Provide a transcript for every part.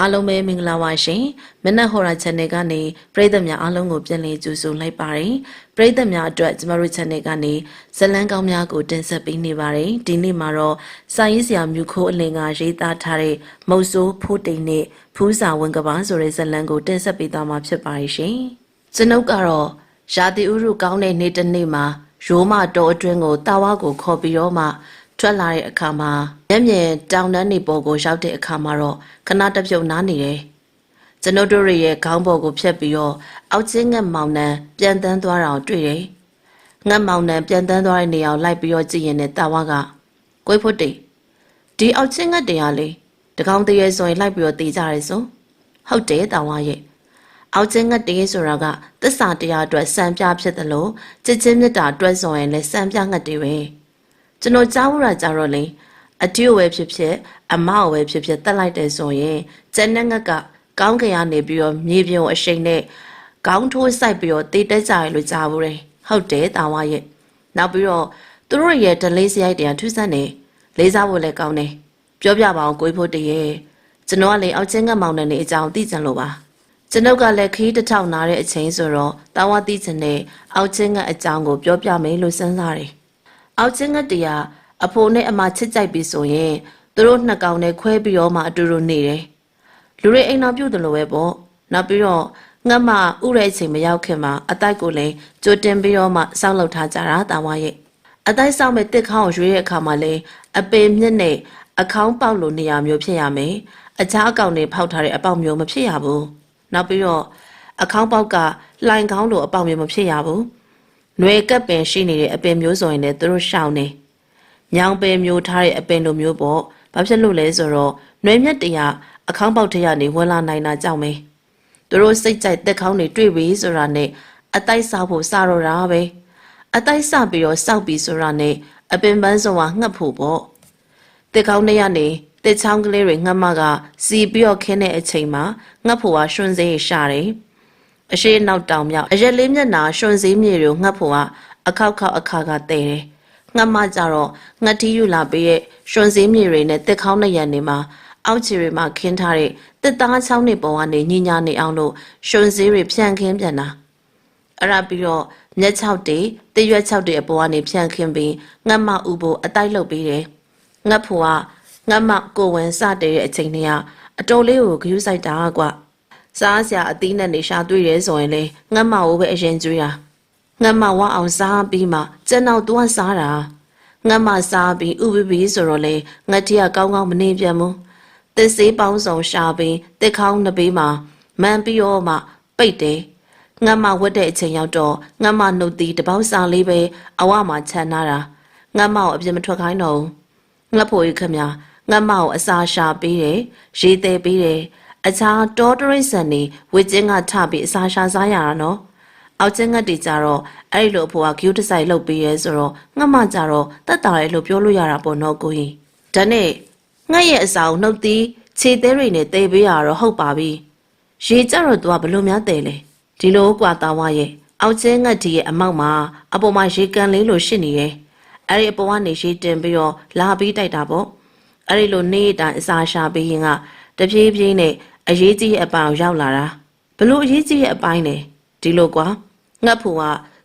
အားလုံးပဲမင်္ဂလာပါရှင်မနက်ဟော်ရာ channel ကနေပရိသတ်များအားလုံးကိုပြန်လည်ကြိုဆိုလိုက်ပါတယ်ပရိသတ်များအတွက်ကျမတို့ channel ကနေဇတ်လန်းကောင်းများကိုတင်ဆက်ပေးနေပါတယ်ဒီနေ့မှာတော့စာရေးဆရာမြူခိုးအလင်ကရေးသားထားတဲ့မုတ်ဆိုးဖိုးတိန်နဲ့ဖူးစာဝင်ကပါဆိုတဲ့ဇတ်လန်းကိုတင်ဆက်ပေးသွားမှာဖြစ်ပါတယ်ရှင် ကျွန်ုပ်ကတော့ရာသီဥတုကောင်းတဲ့နေ့တစ်နေ့မှာရိုးမတော်အတွင်းကိုတာဝါကိုခေါ်ပြီးတော့မှထွက်လာတဲ့အခါမှာမျက်မြင်တောင်တန်းနေပေါ်ကိုရောက်တဲ့အခါမှာတော့ခဏတစ်ပြုတ်နားနေတယ်။ကျွန်ုပ်တို့ရဲ့ခေါင်းပေါ်ကိုဖြတ်ပြီးတော့အောက်ချင်းငတ်မောင်နှံပြန်တန်းသွားတာကိုတွေ့တယ်။ငတ်မောင်နှံပြန်တန်းသွားတဲ့နေရာကိုလိုက်ပြီးတော့ကြည့်ရင်လည်းတာဝါကကိုယ်ဖို့တိဒီအောက်ချင်းငတ်တရားလေးတကောင်တရေဆိုရင်လိုက်ပြီးတော့တည်ကြရဲဆိုဟုတ်တယ်တာဝါရဲ့ အောက်ချင်းငတ်တရေဆိုတာကသစ္စာတရားအတွက်စံပြဖြစ်တယ်လို့ချစ်ချင်းမြတ်တာအတွက်ဆိုရင်လည်းစံပြငတ်တွေပဲ။ကျွန်တော်ကြားဘူးတာကြတော့လေအတူဝဲဖြစ်ဖြစ်အမဝဲဖြစ်ဖြစ်တက်လိုက်တယ်ဆိုရင်ကျန်တဲ့ငက်ကကောင်းကင်ကနေပြီးတော့မြေပြင်ကိုအရှိန်နဲ့ခေါင်းထိုးစိုက်ပြီးတော့တေးတက်ကြရလို့ကြားဘူးတယ်ဟုတ်တယ်တာဝါရဲ့နောက်ပြီးတော့သူတို့ရဲ့ဒလေးစရိုက်တရားထူးဆန်းတယ်လေးစားဖို့လည်းကောင်းတယ်ပြောပြပါအောင်ကိုဖို့တည်းကျွန်တော်ကလေအောက်ချင်းငတ်မောင်တဲ့နေအကြောင်းသိကြလို့ပါ ကျွန်ုပ်ကလည်းခီးတစ်ထောင်နာတဲ့အချိန်ဆိုတော့တာဝါသိချင်တဲ့အောက်ချင်းငတ်အကြောင်းကိုပြောပြမယ်လို့စဉ်းစားတယ်အောက်ချင်းငတ်တရားအဖိုးနဲ့အမချစ်ကြိုက်ပြီဆိုရင်သူတို့နှစ်ကောင်နဲ့ခွဲပြီးတော့မှအတူတူနေတယ်။လူတွေအိမ်တော်ပြုတ်တယ်လို့ပဲပေါ့။နောက်ပြီးတော့ငတ်မဥတဲ့အချိန်မရောက်ခင်မှာအတိုက်ကိုလည်းကြိုတင်ပြီးတော့မှစောင့်လုပ်ထားကြတာတာဝါရဲ့။အတိုက်ဆောင်မဲ့တစ်ခေါင်းကိုရွေးတဲ့အခါမှာလည်းအပေမြင့်နဲ့အခေါင်းပေါက်လိုနေရာမျိုးဖြစ်ရမယ်။အခြားအကောင်တွေဖောက်ထားတဲ့အပေါက်မျိုးမဖြစ်ရဘူး။ နောက်ပြီးတော့အခေါင်းပေါက်ကလှိုင်ခေါင်းလိုအပေါက်မျိုးမဖြစ်ရဘူး။နွယ်ကပ်ပင်ရှိနေတဲ့အပင်မျိုးဆိုရင်လည်းသူတို့ရှောင်နေ။ညောင်ပင်မျိုးထားတဲ့အပင်လိုမျိုးပေါ့။ဘာဖြစ်လို့လဲဆိုတော့နွယ်မြက်တရအခေါင်းပေါက်ထက်ရနေဝင်လာနိုင်တာကြောင့်ပဲ။သူတို့စိတ်ကြိုက်တက်ခေါင်းတွေတွေ့ပြီဆိုတာနဲ့အတိုက်ဆောက်ဖို့စတော့တာပဲ။အတိုက်ဆောက်ပြီးတော့စောက်ပြီးဆိုတာနဲ့အပင်ပန်းစုံကငှက်ဖို့ပေါ့။တက်ခေါင်းတွေကနေ တက်ချောင်းကလေးတွေငှက်မကစီပြီးတော့ခင်းတဲ့အချိန်မှာငှက်ဖို့ကရွှွန်စေးရှာတယ်။အရှိနောက်တောင်မြောက်အရက်လေးမျက်နာရွှွန်စည်းမြေတွေကိုငှက်ဖို့ကအခောက်ခောက်အခါကတဲတယ်။ငှက်မကြတော့ငှက်တီးယူလာပေးရဲ့ရွှွန်စည်းမြေတွေနဲ့တက်ခေါင်းနှစ်ရံနေမှာအောက်ခြေတွေမှာခင်းထားတဲ့တက်သားချောင်းတွေပေါ်ကနေညင်ညာနေအောင်လို့ရွှွန်စည်းတွေဖြန့်ခင်းပြန်တာ။အဲ့ဒါပြီးတော့မျက်ချောက်တွေတရွက်ချောက်တွေအပေါ်ကနေဖြန့်ခင်းပြီးငှက်မဥဖို့အတိုက်လုပ်ပေးတယ်။ငှက်ဖို့က ငှက်မကိုဝင်စတဲ့တဲ့အချိန်တွေကအတော်လေးကိုဂယုစိုက်တာကွာ။စားစရာအသီးနဲ့နေရှာတွေ့ရဲဆိုရင်လေငတ်မဝပဲအရင်ကျွေးတာငတ်မဝအောင်စားပြီးမှကျန်တော့သူကစားတာငတ်မစားပြီးဥပပီဆိုတော့လေငတ်တီကကောင်းကောင်းမနေပြန်ဘူးတစ်စေးပေါင်းစုံရှာပြီးတစ်ခေါင်းနှစ်ပေးမှာမန်ပြီးတော့မှပိတ်တယ်ငတ်မဝတ်တဲ့အချိန်ရောက်တော့ငတ်မနှုတ်သီးတပေါက်စာလေးပဲအဝမှာခြံထားတာငတ်မကိုအပြင်မထွက်ခိုင်းတော့ဘူးငှက်ဖို့ရခမ ငှက်မကိုအစာရှာပေးတယ်ရေသေးပေးတယ်အခြားတောတရိတ်ဆန်နေဝစ်ကျင်းကထပြီးအစာရှာစားရတာနော်အောက်ကျင်းငှက်တွေကြတော့အဲ့ဒီလိုအဖိုးကဂယူတဆိုင်လုပ်ပေးရဲဆိုတော့ငှက်မကြတော့တက်တာရဲလို့ပြောလို့ရတာပေါ့နော်ကိုကြီးဒါနဲ့ငှက်ရဲ့အစာကိုနှုတ်သီးခြေသေးတွေနဲ့တေးပေးရတော့ဟုတ်ပါပြီရေကြတော့ तू ကဘလို့များတဲလဲဒီလိုကွာတာဝရဲ့အောက်ကျင်းငှက်ဒီရဲ့အမောက်မှာအပေါ်မှာရေကန်လေးလိုရှစ်နေတယ်အဲ့ဒီအပေါ်ကနေရှိတင်ပြီးတော့လာပြီးတိုက်တာပေါ့ အဲ့ဒီလိုနေ့တိုင်းအစာရှာပြီးရင်ကတပြေးပြေးနဲ့အရေးကြီးရဲ့အပိုင်းကိုရောက်လာတာဘလို့အရေးကြီးရဲ့အပိုင်းလဲဒီလိုကွာငှက်ဖူက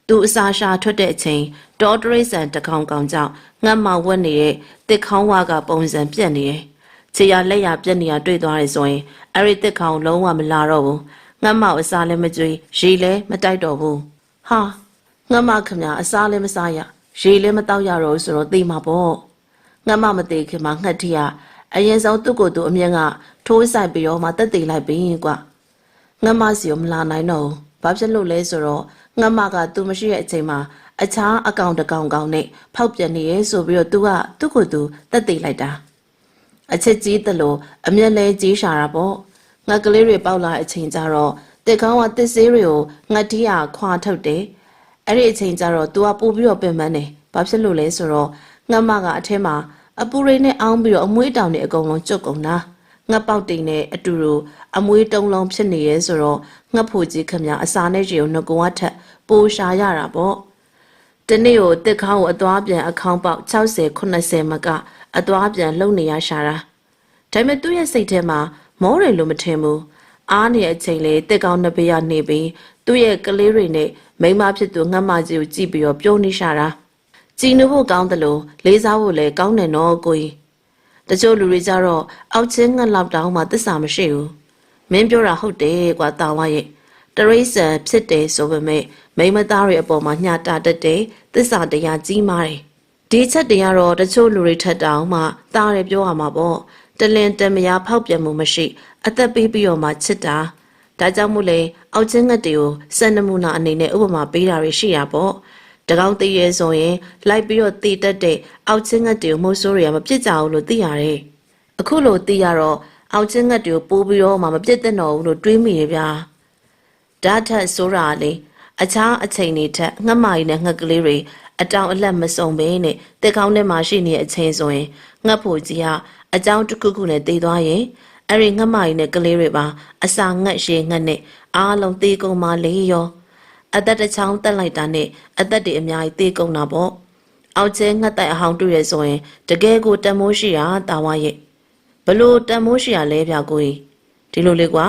သူအစာရှာထွက်တဲ့အချိန်ဒေါ်တရိဆန်တကောင်ကောင်ကြောင့်ငှက်မောင်ဝက်နေတဲ့တစ်ခေါင်းဝါကပုံစံပြက်နေတယ်ခြေရလက်ရပြက်နေရတွေ့သွားတယ်ဆိုရင်အဲ့ဒီတစ်ခေါင်းလုံးဝမလာတော့ဘူးငှက်မောင်အစာလည်းမကြွေးရေလည်းမတိုက်တော့ဘူးဟာငတ်မခမအစားလည်းမစားရရေလည်းမတောက်ရတော့ဘူးဆိုတော့သိမှာပေါ့ ငတ်မမသေးခင်မှာငှက်ထီကအရင်ဆုံးသူ့ကိုယ်သူအမြင်ကထိုးဆိုင်ပြီးတော့မှတက်သေးလိုက်ပြီကွာငတ်မစီကိုမလာနိုင်တော့ဘူးဘာဖြစ်လို့လဲဆိုတော့ငတ်မကသူမရှိတဲ့အချိန်မှာအခြားအကောင်တစ်ကောင်ကောင်နဲ့ဖောက်ပြန်နေရဲဆိုပြီးတော့သူကသူ့ကိုယ်သူတက်သေးလိုက်တာအချက်ကြီးသလိုအမျက်လဲကြီးရှာတာပေါ့ငှက်ကလေးတွေပေါက်လာတဲ့အချိန်ကျတော့တစ်ကောင်းကတစ်ဆေးတွေကိုငှက်တီးရခွာထုတ်တယ်အဲ့ဒီအချိန်ကျတော့ तू ကပို့ပြီးတော့ပင်ပန်းတယ်ဘာဖြစ်လို့လဲဆိုတော့ ငှက်မကအထဲမှာအပူရိနဲ့အောင်းပြီးတော့အမွှေးတောင်တွေအကုန်လုံးကျွတ်ကုန်တာငှက်ပေါက်တိမ်နဲ့အတူတူအမွေးတုံးလုံးဖြစ်နေရဲဆိုတော့ငှက်ဖို့ကြီးခမအစာနဲ့ရေကိုငကုံကထက်ပိုရှာရတာပေါ့တနေ့ကိုတစ်ခေါင်းကိုအသွားပြန်အခေါင်းပေါက်60 80မကအသွားပြန်လုံနေရရှာတာဒါပေမဲ့သူ့ရဲ့စိတ်ထဲမှာမောတယ်လို့မထင်ဘူးအားနေတဲ့အချိန်လေးတစ်ကောင်းနှစ်ပေးရနေပြီးသူ့ရဲ့ကလေးတွေနဲ့မိန်းမဖြစ်သူငှက်မကြီးကိုကြည့်ပြီးတော့ပြုံးနေရှာတာ ကြည်နူဖို့ကောင်းတယ်လို့လေးစားဖို့လည်းကောင်းတယ်နော်ကိုကြီးတချို့လူတွေကြတော့အောက်ချင်းငှက်လောက်တောင်မှသစ္စာမရှိဘူးမင်းပြောတာဟုတ်တယ်ကွာတာဝရဲ့တရိษံဖြစ်တယ်ဆိုပေမဲ့မိန်းမသားတွေအပေါ်မှာညှာတာတတ်တယ်သစ္စာတရားကြီးမားတယ်ဒီချက်တွေကတော့တချို့လူတွေထက်တောင်မှသားတယ်ပြောရမှာပေါ့တလင်တမယာဖောက်ပြန်မှုမရှိ အသက်ပေးပြီးတော့မှချစ်တာဒါကြောင့်မို့လေအောက်ချင်းငှက်တွေကိုစံနမူနာအနေနဲ့ဥပမာပေးတာတွေရှိရပေါ့ တကောင်းတည်ရဲဆိုရင်လိုက်ပြီးတော့တည်တတ်တဲ့အောက်ချင်းငှက်တွေကိုမိုးဆိုးတွေကမပြစ်ကြဘူးလို့သိရတယ်။အခုလိုသိရတော့အောက်ချင်းငှက်တွေကိုပိုးပြီးတော့မှမပြစ်တဲ့တော့ဘူးလို့တွေးမိရဗျာ။ဓာတ်ထက်ဆိုးတာလေအခြားအချိန်တွေထက်ငှက်မာကြီးနဲ့ငှက်ကလေးတွေအတောင်အလက်မစုံဘဲနဲ့တက်ကောင်းထဲမှာရှိနေတဲ့အချိန်ဆိုရင်ငှက်ဖို့ကြီးကအကြောင်းတစ်ခုခုနဲ့တည်သွားရင်အဲ့ဒီငှက်မာကြီးနဲ့ကလေးတွေပါအစာငှက်ရှည်ငှက်နဲ့အားလုံးတေးကုန်မှလေရော အသက်တစ်ချောင်းတက်လိုက်တာနဲ့အသက်တွေအများကြီးတေးကုန်တာပေါ့အောက်ကျဲငှက်တိုက်အဟောင်းတွေ့ရဆိုရင်တကယ်ကိုတန်မိုးရှိတာတာဝရဲ့ဘလို့တန်မိုးရှိရလဲဗျာကိုကြီးဒီလိုလေကွာ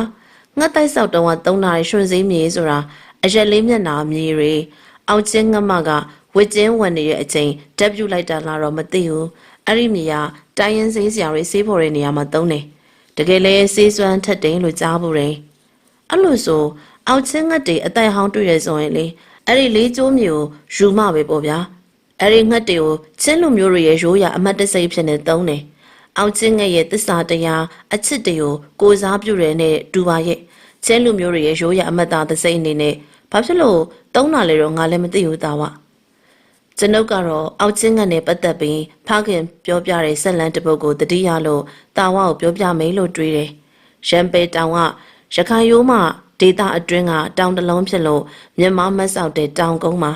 ငှက်တိုက်ဆောက်တော့ကသုံးတာရွှွန်စည်းမြေဆိုတာအရက်လေးမျက်နာမြေတွေအောက်ကျဲငှက်မကဝစ်ကျင်းဝင်နေတဲ့အချိန်တက်ပြူလိုက်တာလားတော့မသိဘူးအဲ့ဒီမြေကတိုင်းရင်စေးစရာတွေစေးဖို့တဲ့နေရာမှာသုံးတယ်တကယ်လဲစေးစွမ်းထက်တယ်လို့ကြားဖို့တယ်အဲ့လိုဆို အောက်ချင်းငှက်တွေအတိုင်ဟောင်းတွေ့ရဆိုရင်လေအဲ့ဒီလေးကျိုးမျိုးယူမပဲပေါ့ဗျာအဲ့ဒီငှက်တွေကိုချင်းလူမျိုးတွေရဲ့ရိုးရာအမတ်တစိတ်ဖြစ်နေသုံးတယ်အောက်ချင်းငှက်ရဲ့တစ္ဆာတရားအချစ်တွေကိုကိုစားပြုရတဲ့ဒူပါရဲ့ချင်းလူမျိုးတွေရဲ့ရိုးရာအမတ်သားတစိတ်အနေနဲ့ဘာဖြစ်လို့သုံးတာလဲတော့ငါလည်းမသိဘူးသားဝကျွန်ုပ်ကတော့အောက်ချင်းငတ်နဲ့ပတ်သက်ပြီးဖခင်ပြောပြတဲ့ဆက်လန်းတစ်ပုဒ်ကိုတတိယလို့တာဝကိုပြောပြမယ်လို့တွေးတယ်။ရန်ပေတောင်ကရခိုင်ရိုးမှ ဒေတာအတွင်းကတောင်တလုံးဖြစ်လို့မြန်မာမတ်ဆောက်တဲ့တောင်ကုန်းမှာ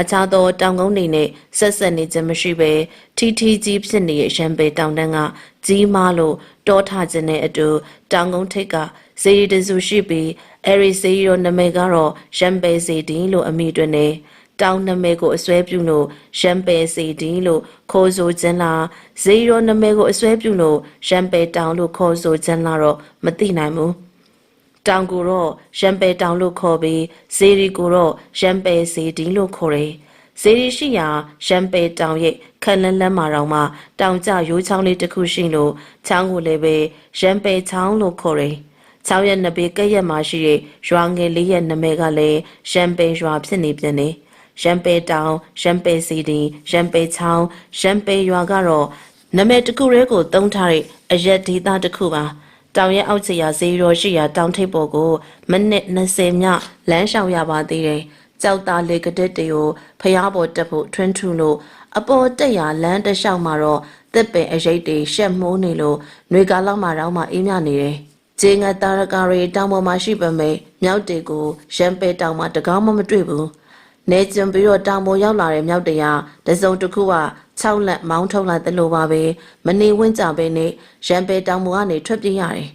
အခြားသောတောင်ကုန်းတွေနဲ့ဆက်ဆက်နေခြင်းမရှိဘဲထီထီကြီးဖြစ်နေတဲ့ရန်ပေတောင်တန်းကကြီးမားလို့တောထခြင်းနဲ့အတူတောင်ကုန်းထိပ်ကဇေရီတစုရှိပြီးအဲရီဇေရီရောနာမည်ကတော့ရန်ပေဇေဒီလို့အမည်တွင်နေတောင်နာမည်ကိုအစွဲပြုလို့ရန်ပယ်စီဒီလို့ခေါ်ဆိုခြင်းလားဇေရောနာမည်ကိုအစွဲပြုလို့ရန်ပယ်တောင်လို့ခေါ်ဆိုခြင်းလားတော့မသိနိုင်ဘူး တောင်ကိုတော့ရန်ပယ်တောင်လို့ခေါ်ပြီးဇေရီကိုတော့ရန်ပယ်စီဒီလို့ခေါ်တယ်ဇေရီရှိရာရန်ပယ်တောင်ရဲ့ခက်လန်းလန်းမှာတော့မှတောင်ကျရိုးချောင်းလေးတစ်ခုရှိလို့ချောင်းကိုလည်းပဲရန်ပယ်ချောင်းလို့ခေါ်တယ်ချောင်းရဲ့နဘေကက်ရက်မှာရှိတဲ့ရွာငယ်လေးရဲ့နာမည်ကလည်းရန်ပယ်ရွာဖြစ်နေပြန်တယ်ရန်ပေတောင်ရန်ပေစီဒီရန်ပေချောင်းရန်ပေရွာကတော့နာမည်တစ်ခုတည်းကိုတုံးထားတဲ့အရက်ဒေသတစ်ခုပါ တောင်ရဲ့အောက်ခြေရာဈေးရောရှိရာတောင်ထိပ်ပေါ်ကိုမိနစ်20မြလမ်းလျှောက်ရပါသေးတယ်ကြောက်သားလေကတဲ့တွေကိုဖျားပေါ်တက်ဖို့ထွန်းထူလို့အပေါ်တက်ရလမ်းတစ်လျှောက်မှာတော့တစ်ပင်အရိပ်တွေရှက်မိုးနေလို့ຫນွေကာလောက်မှာတော့မှအေးမြနေတယ်ဂျင်းငတ်တာရကာရီတောင်ပေါ်မှာရှိပေမဲ့မြောက်တေကိုရန်ပေတောင်မှာတကောင်းမှမတွေ့ဘူးနေကျင်ပြီးတော့တောင်ပေါ်ရောက်လာတဲ့မြောက်တရားတစုံတစ်ခုက 6လက်မောင်းထုတ်လိုက်သလိုပါပဲမနေဝင့်ကြပဲနဲ့ရန်ပေတောင်ပေါ်ကနေထွက်ပြေးရတယ်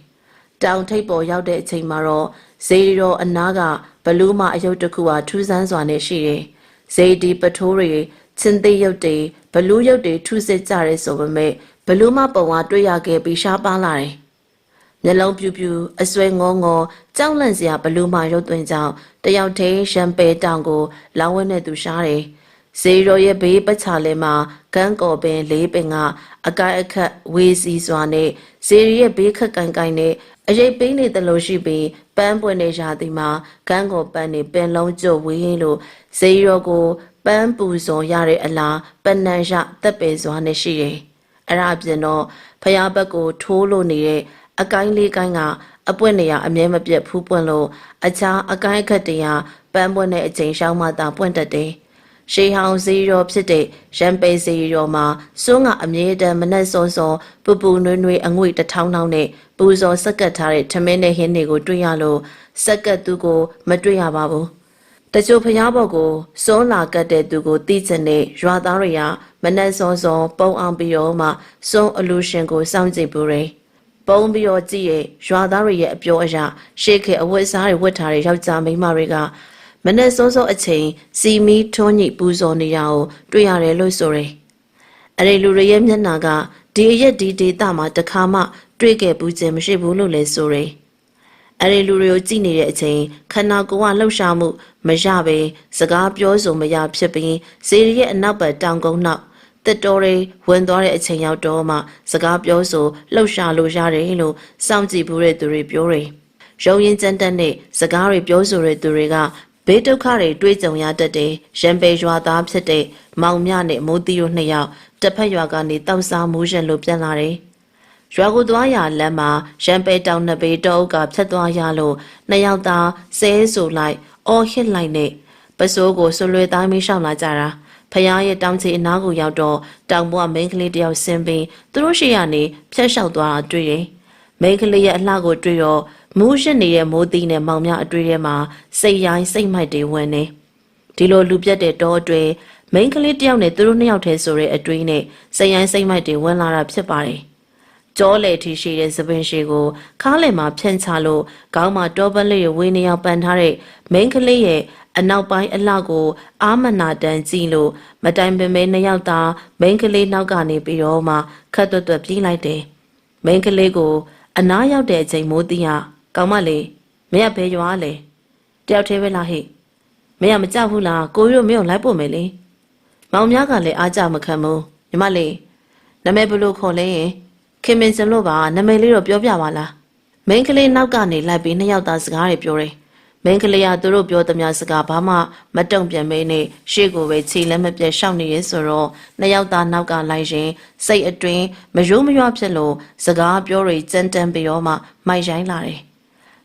တောင်ထိပ်ပေါ်ရောက်တဲ့အချိန်မှာတော့ဇေဒီတော်အနားကဘလူးမအယုတ်တစ်ခုကထူးဆန်းစွာနဲ့ရှိတယ်ဇေဒီပထိုးတွေချင်းသေးရုပ်တွေဘလူးရုပ်တွေထူးစစ်ကြရဲဆိုပေမဲ့ဘလူးမပုံကတွေ့ရခဲ့ပြီးရှားပါလာတယ်မျက်လုံးပြူပြူအဆွဲငေါငေါကြောက်လန့်စရာဘလူးမရုပ်သွင်းကြောင့်တယောက်တည်းရှမ်ပဲတောင်ကိုလောင်းဝဲနဲ့သူရှားတယ်။ ဇေရိုရဲ့ဘေးပတ်ချာလဲမှာကန်းကော်ပင်လေးပင်ကအကိုက်အခက်ဝေးစီစွာနဲ့ဇေရီရဲ့ဘေးခက်ကန်ကန်နဲ့အရိပ်ပိန်းနေသလိုရှိပြီးပန်းပွင့်နေရာသည်မှာကန်းကော်ပန်းနေပင်လုံးကျုပ်ဝေးလို့ဇေရိုကိုပန်းပူဇော်ရတဲ့အလားပနန်ရတက်ပေစွာနဲ့ရှိတယ်။အဲ့ဒါအပြင်တော့ဖျားဘက်ကိုထိုးလို့နေတဲ့အကိုင်းလေးကိုင်းကအပွင့်နေရအမြဲမပြတ်ဖူးပွင့်လို့အခြားအကိုင်းအခက်တရပန်းပွင့်တဲ့အချိန်ရှောင်းမှသာပွင့်တတ်တယ်။ ရှေးဟောင်းဇီရောဖြစ်တဲ့ရန်ပေဇီရောမှာစွန်းကအမြဲတမ်းမနဲ့စောစောပူပူနွေးနွေးအငွေ့တထောင်းထောင်းနဲ့ပူဇော်စက်ကတ်ထားတဲ့ထမင်းနဲ့ဟင်းတွေကိုတွေ့ရလို့စက်ကတ်သူကိုမတွေ့ရပါဘူး။တချို့ဖျားဘော်ကိုစွန်းလာကတ်တဲ့သူကိုတီးချင်တဲ့ရွာသားတွေကမနဲ့စောစောပုံအောင်ပြီးတော့မှစွန်းအလူရှင်ကိုစောင့်ကြည့်ပူတယ်။ဘပုံပြီးတော့ကြည့်ရဲ့ရွာသားတွေရဲ့အပြောအရရှေးခေတ်အဝတ်အစားတွေဝတ်ထားတဲ့ယောက်ျားမိန်းမတွေက မနေ့စောစောအချိန်စီမီထွန်းညိပူဇော်နေတာကိုတွေ့ရတယ်လို့ဆိုရယ်အဲ့ဒီလူတွေရဲ့မျက်နှာကဒီအရက်ဒီဒေတာမှာတစ်ခါမှ တွေ့ခဲ့ဘူးခြင်းမရှိဘူးလို့လည်းဆိုရယ်အဲ့ဒီလူတွေကိုကြည့်နေတဲ့အချိန်ခန္ဓာကိုယ်ကလှုပ်ရှားမှုမရပဲစကားပြောဆိုမရဖြစ်ပြီးဇေရီရဲ့အနောက်ဘက်တောင်ကုန်းနောက်တက်တော်တွေဝင်သွားတဲ့အချိန်ရောက်တော့မှစကားပြောဆိုလှုပ်ရှားလို့ရတယ်လို့စောင့်ကြည့်ဘူးတဲ့သူတွေပြောတယ်။ရုံရင်ကြမ်းတက်တဲ့စကားတွေပြောဆိုတဲ့သူတွေက ဘေးဒုက္ခတွေတွေးကြုံရတတ်တဲ့ရံပေရွာသားဖြစ်တဲ့မောင်မြနဲ့မိုးတီတို့နှစ်ယောက်တစ်ဖက်ရွာကနေတောက်စားမိုးရက်လို့ပြန်လာတယ်။ရွာကိုသွားရလမ်းမှာရံပဲတောင်နှစ်ပေတောအုပ်ကဖြတ်သွားရလို့နှစ်ယောက်သားဆဲဆူလိုက်အော်ဟစ်လိုက်နဲ့ပစိုးကိုဆွလွယ်သားမင်းရှောက်လာကြတာဖះရဲ့တောင်ချီအနားကိုရောက်တော့တောင်ဘွားမိန်းကလေးတယောက်ဆင်းပြီးသူတို့ရှိရနေဖြတ်လျှောက်သွားတာတွေ့တယ်။မိန်းကလေးရဲ့အလှကိုတွေ့တော့ မူးရစ်နေတဲ့မိုးသီးနဲ့မောင်မြအတွေ့ထဲမှာစိတ်ရိုင်းစိတ်မိုက်တွေဝင်နေ။ဒီလိုလူပြတ်တဲ့တောအတွင်းမိန်းကလေးတယောက်နဲ့သူတို့နှစ်ယောက်တည်းဆိုတဲ့အတွေးနဲ့စိတ်ရိုင်းစိတ်မိုက်တွေဝင်လာတာဖြစ်ပါတယ်။ကြောလေထီရှိတဲ့သပင်ရှိကိုခါးလည်မှာဖြန့်ချလို့ခေါင်းမှာတောပလေးဝေးနေအောင်ပန်ထားတဲ့မိန်းကလေးရဲ့အနောက်ပိုင်းအလှကို အာမနာတန်ကြည့်လို့မတိုင်ပင်မဲနှစ်ယောက်သားမိန်းကလေးနောက်ကနေပြီးတော့မှခတ်တွတ်တွတ်ပြေးလိုက်တယ်။မိန်းကလေးကို အနားရောက်တဲ့အချိန်မိုးတီးရ ကောင်းမလေးမရဘဲရွာလေတယောက်သေးပဲလားဟိမင်းကမကြောက်ဘူးလားကိုကြီးတို့မင်းကိုလိုက်ပို့မယ်လေမောင်များကလည်းအားကြမခံဘူးညီမလေးနာမည်ဘယ်လိုခေါ်လဲရင်ခင်မင်စင်လို့ပါနာမည်လေးတော့ပြောပြပါလားမိန်းကလေးနောက်ကနေလိုက်ပြီးနှစ်ယောက်သားစကားတွေပြောတယ်မိန်းကလေးကသူတို့ပြောသမျှစကားဘာမှမတုံ့ပြန်မေးနဲ့ရှေ့ကိုပဲခြေလည်းမပြတ်ရှောက်နေရဲဆိုတော့နှစ်ယောက်သားနောက်ကလိုက်ရင်စိတ်အတွင်းမရိုးမရွဖြစ်လို့စကားပြောတွေကြမ်းတမ်းပြီးတော့မှမိုက်ရိုင်းလာတယ်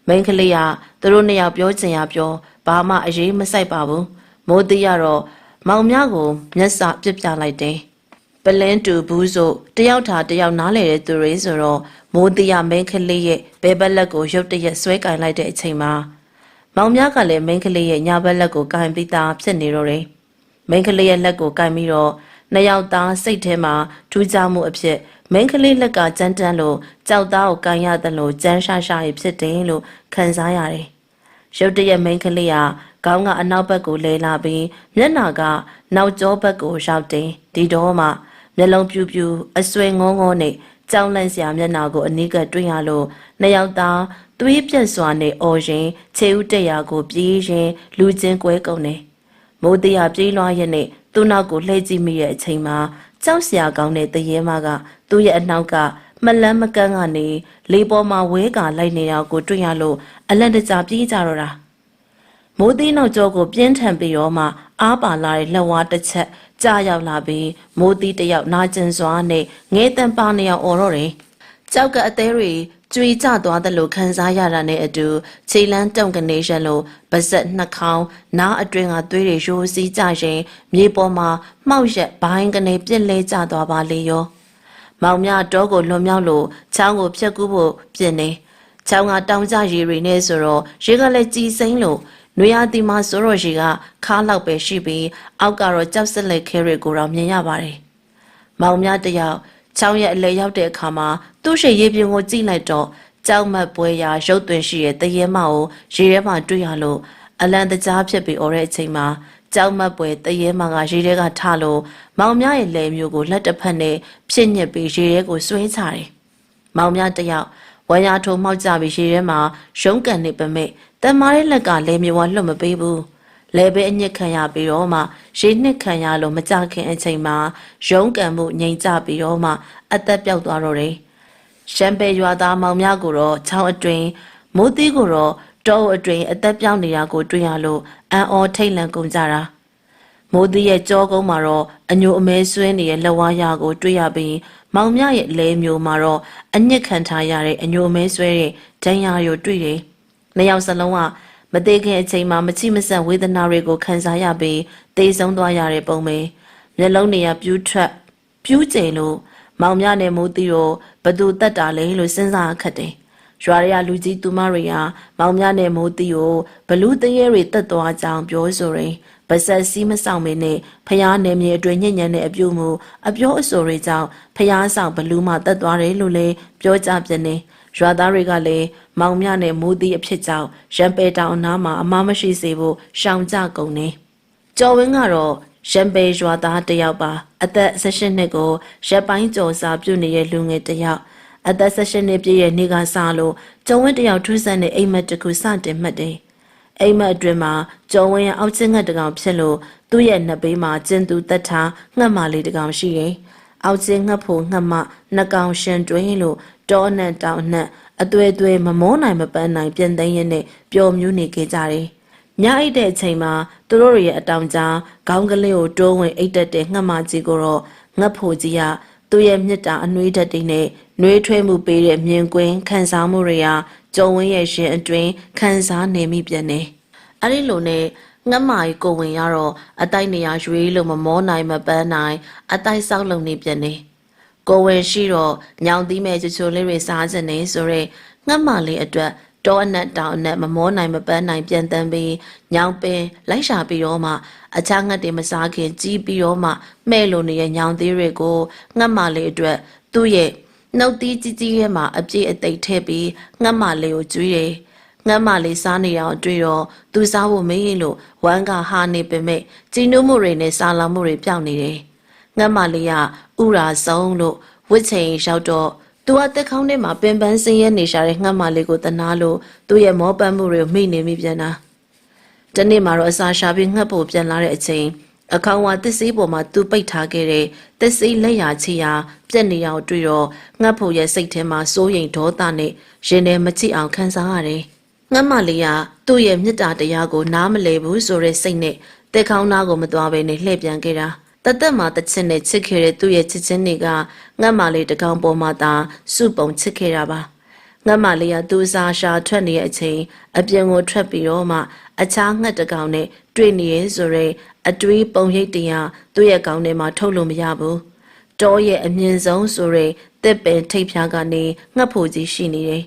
မိန်းကလေးကသူတို့နှစ်ယောက်ပြောချင်ရပြောဘာမှအရေးမဆိုင်ပါဘူးမိုးတီးရတော့မောင်မြကိုမျက်စာပြစ်ပြလိုက်တယ်ပလင်းတူဘူးဆိုတယောက်ထာတယောက်နားလေတဲ့သူတွေဆိုတော့မိုးတီးရမိန်းကလေးရဲ့ဘဲဘက်လက်ကိုရုတ်တရက်ဆွဲကင်လိုက်တဲ့အချိန်မှာမောင်မြကလည်းမိန်းကလေးရဲ့ညာဘက်လက်ကိုကင်ပြီးသားဖြစ်နေတော့တယ်မိန်းကလေးရဲ့လက်ကိုကင်ပြီးတော့နှစ်ယောက်သားစိတ်ထဲမှာထူးခြားမှုအဖြစ် မိန်းကလေးလက်ကကြမ်းတမ်းလို့ကြောက်သားကိုကန်ရတယ်လို့ကြမ်းရှာရှာရဖြစ်တယ်လို့ခံစားရတယ်။ရုတ်တရက်မိန်းကလေးကခေါင်းကအနောက်ဘက်ကိုလဲလာပြီးမျက်နှာကနောက်ကျောဘက်ကိုရောက်တယ်ဒီတော့မှမျက်လုံးပြူးပြူးအဆွဲငုံငုံနဲ့ကြောက်လန့်စရာမျက်နှာကိုအနီးကပ်တွေ့ရလို့နှစ်ယောက်သားသွေးပြက်စွာနဲ့အော်ရင်ခြေဥတက်ရာကိုပြေးရင်လူချင်းကွဲကုန်တယ်။မိုးတရားပြေးလွှားရက်နဲ့သူ့နောက်ကိုလှည့်ကြည့်မိတဲ့အချိန်မှာ ကြောက်စရာကောင်းတဲ့တရေမကသူ့ရဲ့အနောက်ကမလန်းမကန်းကနေလေပေါ်မှာဝဲကာလိုက်နေတာကိုတွေ့ရလို့အလန့်တကြားပြေးကြတော့တာမိုးသေးနောက်ကျောကိုပြင်းထန်ပြီးတော့မှအားပါလာတဲ့လက်ဝါးတစ်ချက်ကြာရောက်လာပြီးမိုးသေးတစ်ယောက်နာကျင်စွာနဲ့ငဲတန်ပါနေအောင်អော်တော့တယ်ကြောက်ကအသေးတွေ ကြွေကျသွားသလိုခံစားရတာနဲ့အတူခြေလန်းတုံကနေရလို့ပါဇက်နှာခေါင်းနားအတွင်းကသွေးတွေရိုးစီးကြရင်မြေပေါ်မှာမှောက်ရက်ဘိုင်းကနေပြစ်လဲကျသွားပါလေရောမောင်မြတောကိုလွန်မြောက်လို့ချောင်းကိုဖျက်ကူးဖို့ပြင်နေချောင်းကတောင်ကျရေတွေနဲ့ဆိုတော့ရေကလည်းကြည်စိမ့်လို့နွေရာသီမှာဆိုတော့ရေကခါလောက်ပဲရှိပြီးအောက်ကတော့ကြောက်စက်လက်ခဲတွေကိုတော့မြင်ရပါတယ်မောင်မြတယောက် ချောင်းရဲ့အလဲရောက်တဲ့အခါမှာသူ့ရှိရေပြင်ကိုကြည့်လိုက်တော့ကြောက်မက်ပွဲရာရုပ်သွင်းရှိရဲ့တရေမကိုရေထဲမှာတွေ့ရလို့အလံတကြားဖြစ်ပြီးអော်တဲ့အချိန်မှာကြောက်မက်ပွဲတရေမကရေထဲကထလို့မောင်မြရဲ့လဲမျိုးကိုလက်တစ်ဖက်နဲ့ဖြစ်ညစ်ပြီးရေထဲကိုဆွဲချတယ်မောင်များတစ်ယောက်ဝမ်းရထုံမှောက်ကြပြီးရေထဲမှာရုံးကန်နေပမဲ့တန်မားရဲ့လက်ကလဲမြေဝလွတ်မပေးဘူး လဲပဲအညစ်ခံရပြီးတော့မှရေနှစ်ခံရလို့မကြခင်အချိန်မှာရုံးကန်မှုငြိမ်ကြပြီးတော့မှအသက်ပြောက်သွားတော့တယ်ရှမ်းပဲရွာသားမောင်များကိုတော့ချောင်းအတွင်းမိုးသီးကိုတော့တောအုပ်အတွင်းအသက်ပြောက်နေတာကိုတွေ့ရလို့အန်အော်ထိတ်လန့်ကုန်ကြတာမိုးသီးရဲ့ကြောကုန်းမှာတော့အညိုအမဲဆွဲနေတဲ့လက်ဝါးရကိုတွေ့ရပြီးမောင်မြရဲ့လဲမျိုးမှာတော့အညစ်ခံထားရတဲ့အညိုအမဲဆွဲတဲ့ဒဏ်ရာကိုတွေ့တယ်။နှစ်ယောက်စလုံးက မသေးခင်အချိန်မှာမချိမဆက်ဝေဒနာတွေကိုခံစားရပြီးသေဆုံးသွားရတဲ့ပုံပဲ။မျက်လုံးတွေကပြူးထွက်ပြူးကျယ်လို့မောင်မြနဲ့မိုးသီးတော့ဘသူတက်တာလဲလို့စဉ်းစားခက်တယ်။ရွာရလူကြီးသူမတွေဟာမောင်မြနဲ့မိုးတီကိုဘလူးတရေတွေတက်သွားကြောင်းပြောဆိုရင်ဗဆက်စည်းမဆောင်မင်းနဲ့ဖျားနယ်မြေအတွင်းညဉ့်ညံတဲ့အပြုမှုအပြောအဆိုတွေကြောင့်ဖျားဆောင်ဘလူးမှတက်သွားတယ်လို့လည်းပြောကြပြနေ ရွာသားတွေကလည်းမောင်မြနဲ့မိုးတီအဖြစ်ကြောင့်ရံပယ်တောင်အနားမှာအမမရှိစေဖို့ရှောင်ကြကုန်နေကျော်ဝင်းကတော့ရံပယ်ရွာသားတစ်ယောက်ပါအသက်16နှစ်ကိုရက်ပိုင်းကျော်စာပြုနေတဲ့လူငယ်တစ်ယောက်အသက်16နှစ်ပြည့်ရဲ့နေ့ကစလို့ကျုံဝင်းတယောက်ထူးဆန်းတဲ့အိမ်မက်တစ်ခုစတင်မှတ်တယ်။အိမ်မက်အတွင်းမှာကျုံဝင်းရဲ့အောက်ချင်းငှက်တစ်ကောင်ဖြစ်လို့သူ့ရဲ့နှစ်ဘေးမှာကျင်သူတက်ထားငှက်မလေးတစ်ကောင်ရှိတယ်။ အောက်ချင်းငှက်ဖို့ငှက်မနှစ်ကောင်ရှင်တွင်းလို့တောနဲ့တောင်နဲ့အသွဲသွဲမမောနိုင်မပန်းနိုင်ပြင်သိမ်းရင်းနဲ့ပျော်မြူးနေခဲ့ကြတယ်။ညအိတ်တဲ့အချိန်မှာသူတို့ရဲ့အတောင်ကြားခေါင်းကလေးကိုတိုးဝင်အိတ်တက်တဲ့ငှက်မကြီးကိုတော့ငှက်ဖို့ကြီးကသူ့ရဲ့မြစ်တာအနှွေးဓာတ်တွေနဲ့နှွေးထွေးမှုပေးတဲ့မြင်ကွင်းခံစားမှုတွေဟာကြုံဝင်းရဲ့ရှင်အတွင်းခံစားနေမိပြန်တယ်။အဲဒီလိုနဲ့ ငတ်မာကြီးကိုဝင်ရတော့အတိုက်နေရရွေးလို့မမောနိုင်မပန်းနိုင်အတိုက်ဆောက်လုံနေပြန်တယ်။ကိုဝင်ရှိတော့ညောင်သီးမဲ့ချွချိုလေးတွေစားခြင်းနေဆိုရဲငတ်မာလေးအတွက်တောအနက်တောင်အနက်မမောနိုင်မပန်းနိုင်ပြန်တန်းပြီးညောင်ပင်လိုက်ရှာပြီးတော့မှအခြားငှက်တွေမစားခင်ကြီးပြီးတော့မှမှဲ့လို့နေတဲ့ညောင်သေးတွေကိုငှက်မလေးအတွက်သူ့ရဲ့နှုတ်သီးကြီးကြီးရဲ့မှာအပြည့်အသိပ်ထည့်ပြီးငှက်မလေးကိုကျွေးတယ် ငှက်မလေးစားနေအောင်တွေ့တော့သူစားဖို့မေးရင်လို့ဝမ်းကဟာနေပေမဲ့ကြည်နုမှုတွေနဲ့စားလောင်မှုတွေပြောင်းနေတယ်ငှက်မလေးကဥရာဆုံးလို့ဝစ်ချိန်ရောက်တော့သူကတက်ခေါင်းထဲမှာပင်ပန်းဆင်းရဲနေရှာတဲ့ငှက်မလေးကိုတနာလို့သူ့ရဲ့မောပန်းမှုတွေကိုမိနေမိပြန်တာတနေ့မှာတော့အစာရှာပြီးငှက်ဖို့ပြန်လာတဲ့အချိန်အခေါင်ဝါတစ်စေးပေါ်မှာသူပိတ်ထားခဲ့တဲ့တစ်စေးလက်ရာချီရာပြက်နေအောင်တွေ့တော့ငှက်ဖို့ရဲ့စိတ်ထဲမှာစိုးရိမ်ဒေါသနဲ့ရင်ထဲမချိအောင်ခံစားရတယ် ငှက်မလေးကသူ့ရဲ့မေတ္တာတရားကိုနားမလည်ဘူးဆိုတဲ့စိတ်နဲ့တက်ခေါင်းသားကိုမသွားဘဲနဲ့လှည့်ပြန်ခဲ့တာတသက်မှာတချစ်နဲ့ချစ်ခဲ့တဲ့သူ့ရဲ့ချစ်ချင်းတွေကငတ်မလေးတကောင်ပေါ်မှာသာစုပုံချစ်ခဲ့တာပါငတ်မလေးကသူ့စားရှာထွက်နေတဲ့အချိန်အပြင်ကိုထွက်ပြီးတော့မှအခြားငှက်တကောင်နဲ့တွေ့နေရဲဆိုရဲအတွေးပုံရိပ်တရားသူ့ရဲ့ကောင်းထဲမှာထုတ်လို့မရဘူးတောရဲ့အမြင့်ဆုံးဆိုရဲတစ်ပင်ထိပ်ဖြားကနေငှက်ဖို့ကြီးရှိနေတယ်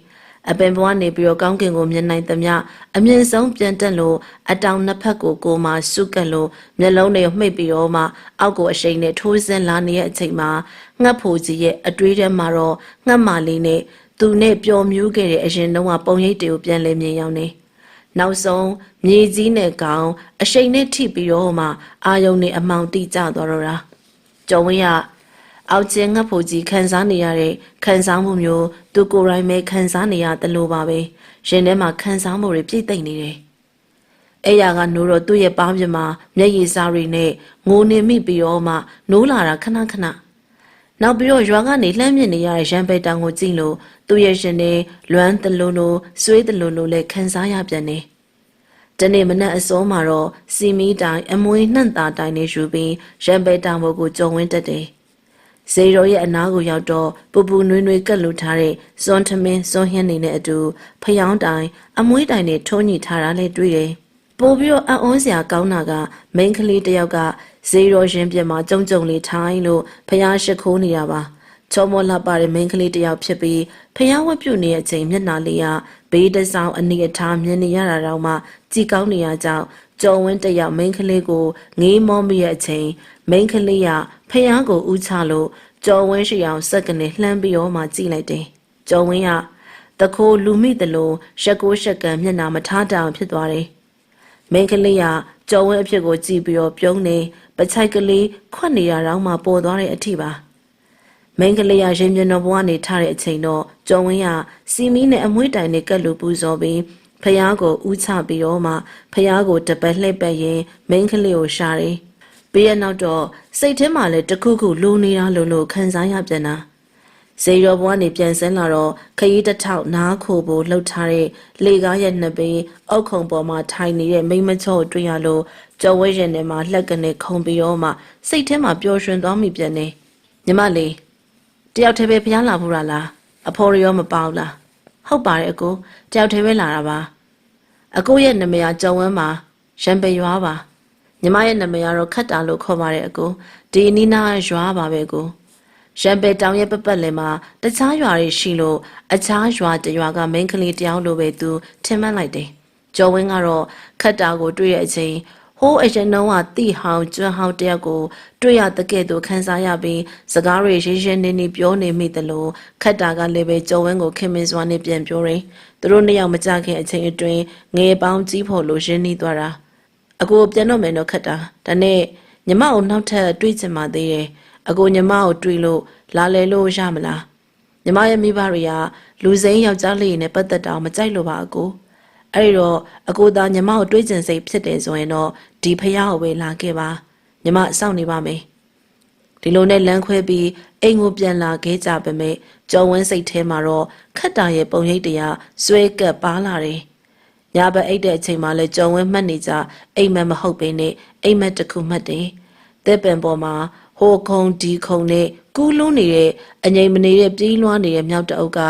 အပင်ဘဝနေပြီးတော့ကောင်းကင်ကိုမြင်နိုင်သမျှအမြင့်ဆုံးပြန်တက်လို့အတောင်နှစ်ဖက်ကိုကိုမှစုကပ်လို့မျက်လုံးတွေမှိတ်ပြီးတော့မှအောက်ကိုအရှိန်နဲ့ထိုးဆင်းလာနေတဲ့အချိန်မှာငှက်ဖို့ကြီးရဲ့အတွေးထဲမှာတော့ငှက်မာလေးနဲ့သူနဲ့ပျော်မြူးခဲ့တဲ့အရင်တုန်းကပုံရိပ်တွေကိုပြန်လဲမြင်ရောက်နေနောက်ဆုံးမြေကြီးနဲ့ကောင်အရှိန်နဲ့ထိပြီးတော့မှအာယုံနဲ့အမောင်တိကျသွားတော့တာကျုံဝင်းက အောက်ကျင်းငတ်ဖို့ကြီးခံစားနေရတဲ့ခံစားမှုမျိုးသူကိုယ်တိုင်ပဲခံစားနေရတယ်လို့ပါပဲရင်ထဲမှာခံစားမှုတွေပြည့်သိမ့်နေတယ်အဲ့ရကနိုးတော့သူ့ရဲ့ပေါင်းပြမှာမျက်ရည်စားတွေနဲ့ငိုနေမိပြီးတော့မှနိုးလာတာခဏခဏနောက်ပြီးတော့ရွာကနေလှမ်းမြင်နေရတဲ့ရံပယ်တောင်ကိုကြည့်လို့သူ့ရဲ့ရှင်နဲ့လွမ်းတလူလိုဆွေးတလူလိုလည်းခံစားရပြန်တယ်တနေ့မနက်အစောမှာတော့စီမီတိုင်အမွေနှံ့တာတိုင်နေယူပြီးရံပယ်တောင်ပေါ်ကိုကြုံဝင်းတက်တယ် ဇေရောရဲ့အနားကိုရောက်တော့ပူပူနွေးနွေးကပ်လူထားတဲ့စွန်ထမင်းစွန်ဟင်းနေတဲ့အတူဖျောင်းတိုင် အမွေးတိုင်နဲ့ထုံးညိထားတာလည်းတွေ့တယ်။ပို့ပြီးတော့အံ့ဩစရာကောင်းတာကမိန်းကလေးတစ်ယောက်ကဇေရောရင်ပြမှာကြုံကြုံလေးထိုင်းလို့ဖျားရှိခိုးနေတာပါ။ချောမောလှပတဲ့မိန်းကလေးတစ်ယောက်ဖြစ်ပြီးဖျားဝတ်ပြုတ်နေတဲ့အချိန်မျက်နှာလေးကဘေးတစောင်းအနေအထားမြင်နေရတာတော့မှကြည်ကောင်းနေရကြောင်းကြုံဝင်းတစ်ယောက်မိန်းကလေးကိုငေးမောမိရဲ့အချိန်မိန်းကလေးက ဖျားကိုဥချလို့ကျော်ဝင်းရှိအောင်စက်ကနေလှမ်းပြီးတော့မှကြည့်လိုက်တယ်။ကျော်ဝင်းကတခိုးလူမိတလို့ရက်ကိုရှက်ကန်မျက်နှာမထားတောင်ဖြစ်သွားတယ်။မိန်းကလေးကကျော်ဝင်းအဖြစ်ကိုကြည့်ပြီးတော့ပြုံးနေပချိုက်ကလေးခွက်နေရတော့မှပေါ်သွားတဲ့အထိပါ။မိန်းကလေးကရင်မြင်တော်ဘဝနေထားတဲ့အချိန်တော့ကျော်ဝင်းကစီမီနဲ့အမွှေးတိုင်နဲ့ကက်လူပူဇော်ပြီးဖះကိုဥချပြီးတော့မှဖះကိုတပတ်လှည့်ပတ်ရင်မိန်းကလေးကိုရှာတယ်။ ပြီးရနောက်တော့စိတ်ထဲမှာလည်းတခုခုလိုနေတာလို့လို့ခံစားရပြန်တာဇေရောဘွားနေပြန်ဆင်းလာတော့ခရီးတစ်ထောက်နားခိုဖို့လှုပ်ထားတဲ့လေကားရဲ့နှစ်ပင်အောက်ခုံပေါ်မှာထိုင်နေတဲ့မိမချော့တွေ့ရလို့ကြော်ဝဲရင်ထဲမှာလှက်ကနေခုံပြီးတော့မှစိတ်ထဲမှာပျော်ရွှင်သွားမိပြန်နေညီမလေးတယောက်တည်းပဲဖျားလာဘူးလားအဖေါ်ရောမပေါလားဟုတ်ပါတယ်အကိုတယောက်တည်းပဲလာတာပါအကိုရဲ့နာမည်ကကျော်ဝန်းပါရံပေရွာပါ ညီမရဲ့နာမည်ကတော့ခတ်တာလို့ခေါ်ပါတယ်အကိုဒီနီနာရွာပါပဲကိုရန်ပယ်တောင်ရဲ့ပပတ်လည်မှာတခြားရွာတွေရှိလို့အခြားရွာတစ်ရွာကမိန်းကလေးတယောက်လိုပဲသူထင်မှတ်လိုက်တယ်။ကျော်ဝင်းကတော့ခတ်တာကိုတွေ့တဲ့အချိန်ဟိုးအရင်တုန်းကတိဟောင်ကျွမ်းဟောင်တယောက်ကိုတွေ့ရတဲ့ကဲ့သို့ခန်းစားရပြီးစကားတွေရင်းရင်းနေနေပြောနေမိတယ်လို့ခတ်တာကလည်းပဲကျော်ဝင်းကိုခင်မင်းစွာနဲ့ပြန်ပြောတယ်။သူတို့နှစ်ယောက်မကြခင်အချိန်အတွင်းငယ်ပေါင်းကြီးဖို့လို့ရင်းနှီးသွားတာ။ အကိုပြန်တော့မယ်တော့ခက်တာဒါနဲ့ညီမကိုနောက်ထပ်တွေးချင်ပါသေးတယ်အကိုညီမကိုတွေးလို့လာလေလို့ရမလားညီမရဲ့မိဘတွေကလူစိမ်းယောက်ျားလေးနဲ့ပတ်သက်တာကိုမကြိုက်လို့ပါအကိုအဲ့ဒီတော့အကိုသားညီမကိုတွေးချင်စိတ်ဖြစ်တယ်ဆိုရင်တော့ဒီဖះကိုပဲလာခဲ့ပါညီမစောင့်နေပါမယ်ဒီလိုနဲ့လမ်းခွဲပြီးအိမ်ကိုပြန်လာခဲ့ကြပေမဲ့ကျော်ဝင်းစိတ်ထဲမှာတော့ခက်တာရဲ့ပုံရိပ်တရားစွဲကပ်ပါလာတယ် ညဘက်အိတ်တဲ့အချိန်မှလည်းကြုံဝင်းမှတ်နေကြအိမ်မက်မဟုတ်ပေနဲ့အိမ်မက်တစ်ခုမှတ်တယ်။တဲ့ပင်ပေါ်မှာဟိုခုံဒီခုံနဲ့ကူးလုံးနေတဲ့အငိမ်မနေတဲ့ပြေးလွှားနေတဲ့မြောက်တအုပ်က